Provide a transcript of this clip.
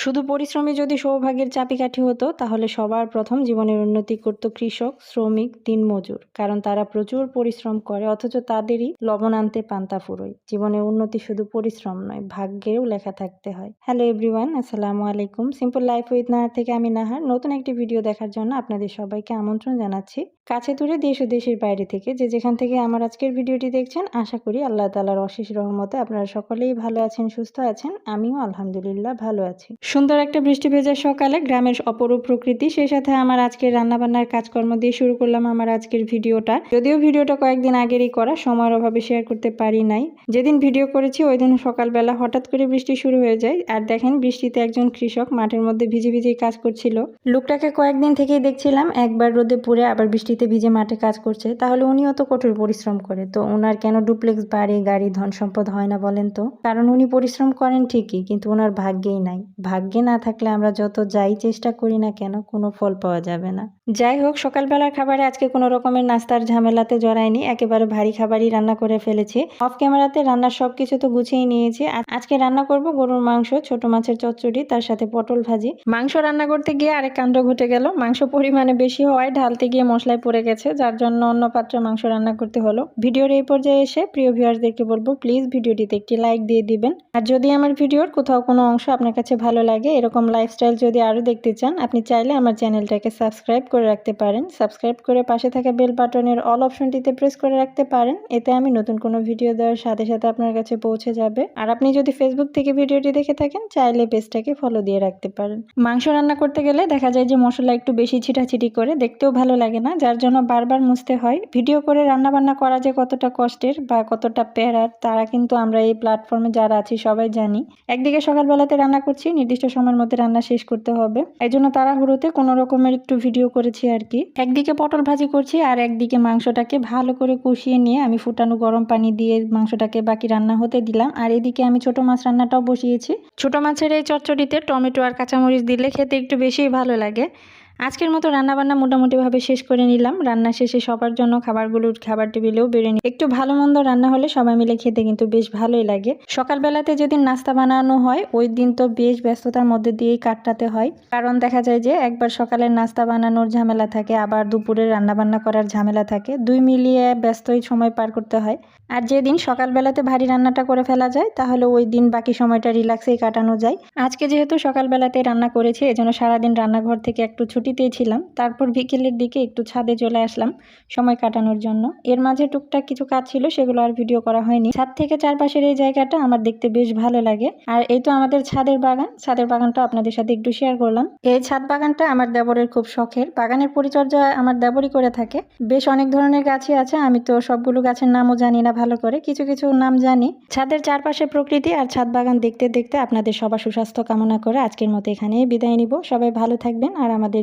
শুধু পরিশ্রমী যদি সৌভাগ্যের চাবিকাঠি হতো, তাহলে সবার প্রথম জীবনের উন্নতি করত কৃষক, শ্রমিক দিনমজুর কারণ তারা প্রচুর পরিশ্রম করে, অথচ তাদেরই লবণ আনতে পান্তা ফুরোয়। জীবনের উন্নতি শুধু পরিশ্রম নয়, ভাগ্যেও লেখা থাকতে হয়। হ্যালো এভরিওয়ান আসসালামু আলাইকুম। সিম্পল লাইফ উইথ নাহার থেকে আমি নাহার। নতুন একটি ভিডিও দেখার জন্য আপনাদের সবাইকে আমন্ত্রণ জানাচ্ছি। কাছে দূরে দেশ ও দেশের বাইরে থেকে যে যেখান থেকে আমার আজকের ভিডিওটি দেখছেন, আশা করি আল্লাহ তালার অশেষ রহমতে আপনারা সকলেই ভালো আছেন, সুস্থ আছেন। আমিও আলহামদুলিল্লাহ ভালো আছি। সুন্দর একটা বৃষ্টি ভেজা সকালে গ্রামের অপরূপ প্রকৃতি। সেই সাথে আমার আজকের রান্নাবান্নার কাজকর্ম দিয়ে শুরু করলাম আমার আজকের ভিডিওটা। যদিও ভিডিওটা কয়েকদিন আগেরই করা, সময়ের অভাবে শেয়ার করতে পারি নাই। যেদিন ভিডিও করেছি, ওই দিন সকালবেলা হঠাৎ করে বৃষ্টি শুরু হয়ে যায়। আর দেখেন, বৃষ্টিতে একজন কৃষক মাঠের মধ্যে ভিজে ভিজে কাজ করছিল। লোকটাকে কয়েকদিন থেকেই দেখছিলাম, একবার রোদে পুড়ে আবার বৃষ্টিতে ভিজে মাঠে কাজ করছে। তাহলে উনিও তো কঠোর পরিশ্রম করে। তো ওনার কেন ডুপ্লেক্স বাড়ি, গাড়ি ধন সম্পদ হয় না বলেন তো? কারণ উনি পরিশ্রম করেন ঠিকই, কিন্তু ওনার ভাগ্যেই নাই। ভাগ্যে না থাকলে আমরা যত যাই চেষ্টা করি না কেন, কোনো ফল পাওয়া যাবে না। যাই হোক, সকালবেলার খাবারে আজকে কোনো রকমের নাস্তার ঝামেলাতে জড়াইনি, একেবারে ভারী খাবারই রান্না করে ফেলেছি। অফ ক্যামেরাতে রান্নার সব কিছু তো গুছিয়ে নিয়েছি। আজকে রান্না করব গরুর মাংস, ছোট মাছের চচ্চড়ি, তার সাথে পটল ভাজি। মাংস রান্না করতে গিয়ে আরেক কাণ্ড ঘটে গেল। মাংস পরিমাণে বেশি হওয়ায় ঢালতে গিয়ে মশলায় পড়ে গেছে, যার জন্য অন্য পাত্রে মাংস রান্না করতে হলো। ভিডিওর এই পর্যায়ে এসে প্রিয় ভিউয়ার্সদেরকে বলব, প্লিজ ভিডিওটিতে একটি লাইক দিয়ে দিবেন। আর যদি আমার ভিডিওর কোথাও কোনো অংশ আপনার কাছে ভালো লাগে, এরকম লাইফস্টাইল যদি আরও দেখতে চান, আপনি চাইলে আমার চ্যানেলটাকে সাবস্ক্রাইব করে রাখতে পারেন। সাবস্ক্রাইব করে পাশে থাকা বেল বাটনের অল অপশনটিতে প্রেস করে রাখতে পারেন, এতে আমি নতুন কোনো ভিডিও দেওয়ার সাথে সাথে আপনার কাছে পৌঁছে যাবে। আর আপনি যদি ফেসবুক থেকে ভিডিওটি দেখে থাকেন, চাইলে পেজটাকে ফলো দিয়ে রাখতে পারেন। মাংস রান্না করতে গেলে দেখা যায় যে মশলা একটু বেশি ছিটাছিটি করে, দেখতেও ভালো লাগে না, যার জন্য বারবার মুছতে হয়। ভিডিও করে রান্না বান্না করা যে কতটা কষ্টের বা কতটা প্যারার, তারা কিন্তু আমরা এই প্ল্যাটফর্মে যারা আছি সবাই জানি। একদিকে সকালবেলাতে রান্না করছি নির্দিষ্ট সময়ের মধ্যে রান্না শেষ করতে হবে। এই জন্য তাড়াহুড়োতে কোনো রকমের একটু ভিডিও করেছি আর কি। একদিকে পটল ভাজি করছি আর একদিকে মাংসটাকে ভালো করে কষিয়ে নিয়ে আমি ফুটানো গরম পানি দিয়ে মাংসটাকে বাকি রান্না হতে দিলাম। আর এদিকে আমি ছোট মাছ রান্নাটাও বসিয়েছি। ছোট মাছের এই চচ্চড়িতে টমেটো আর কাঁচামরিচ দিলে খেতে একটু বেশিই ভালো লাগে। আজকের মতো রান্নাবান্না মোটামুটিভাবে শেষ করে নিলাম। রান্না শেষে সবার জন্য খাবারগুলো, খাবার টেবিলেও বেড়ে নিই। একটু ভালো মন্দ রান্না হলে সবাই মিলে খেতে কিন্তু বেশ ভালোই লাগে। সকালবেলাতে যেদিন নাস্তা বানানো হয়, ওই দিন তো বেশ ব্যস্ততার মধ্যে দিয়েই কাটাতে হয়। কারণ দেখা যায় যে, একবার সকালের নাস্তা বানানোর ঝামেলা থাকে, আবার দুপুরে রান্নাবান্না করার ঝামেলা থাকে। দুই মিলিয়ে ব্যস্তই সময় পার করতে হয়। আর যেদিন সকালবেলাতে ভারী রান্নাটা করে ফেলা যায়, তাহলে ওই দিন বাকি সময়টা রিল্যাক্সেই কাটানো যায়। আজকে যেহেতু সকালবেলাতে রান্না করেছি, এজন্য সারাদিন রান্নাঘর থেকে একটু ছুটিতেই ছিলাম। তারপর বিকেলের দিকে একটু ছাদে চলে আসলাম সময় কাটানোর জন্য। এর মাঝে টুকটাক কিছু কাজ ছিল, সেগুলো আর ভিডিও করা হয়নি। ছাদ থেকে চারপাশের এই জায়গাটা আমার দেখতে বেশ ভালো লাগে। আর এই তো আমাদের ছাদের বাগান। ছাদের বাগানটা আপনাদের সাথে একটু শেয়ার করলাম। এই ছাদ বাগানটা আমার দেবরের খুব শখের। বাগানের পরিচর্যা আমার দেবরই করে থাকে। বেশ অনেক ধরনের গাছই আছে। আমি তো সবগুলো গাছের নামও জানি না ভালো করে। কিছু কিছু নাম জানি। ছাদের চারপাশে প্রকৃতি আর ছাদ বাগান দেখতে দেখতে আপনাদের সবার সুস্বাস্থ্য কামনা করে আজকের মতো এখানেই বিদায় নিব। সবাই ভালো থাকবেন আর আমাদের